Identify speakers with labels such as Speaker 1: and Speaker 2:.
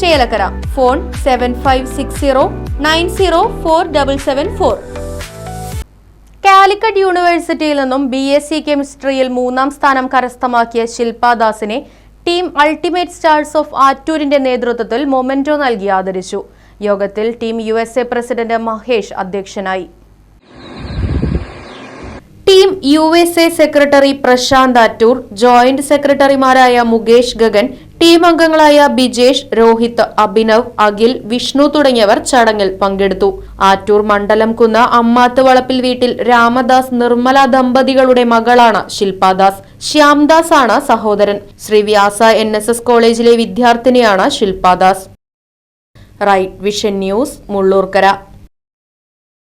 Speaker 1: Chelakkara. Phone seven five six zero nine zero four double seven four Calicut യൂണിവേഴ്സിറ്റിയിൽ നിന്നും B S C കെമിസ്ട്രിയിൽ മൂന്നാം സ്ഥാനം കരസ്ഥമാക്കിയ ശില്പാദാസിനെ ടീം അൾട്ടിമേറ്റ് സ്റ്റാർസ് ഓഫ് ആറ്റൂരിന്റെ നേതൃത്വത്തിൽ മൊമെന്റോ നൽകി ആദരിച്ചു. യോഗത്തിൽ team U S A president Mahesh അധ്യക്ഷനായി. Team U S A secretary Prashanth Attoor joint സെക്രട്ടറിമാരായ മുകേഷ് ഗഗൻ ടീം അംഗങ്ങളായ ബിജേഷ് രോഹിത് അഭിനവ് അഖിൽ വിഷ്ണു തുടങ്ങിയവർ ചടങ്ങിൽ പങ്കെടുത്തു. ആറ്റൂർ മണ്ഡലം കുന്ന അമ്മാത്ത് വളപ്പിൽ വീട്ടിൽ രാമദാസ് നിർമ്മല ദമ്പതികളുടെ മകളാണ് ശില്പാദാസ്. ശ്യാംദാസ് ആണ് സഹോദരൻ. Sree Vyasa N S S കോളേജിലെ വിദ്യാർത്ഥിനിയാണ് Shilpadas. Right vision news Mullurkara.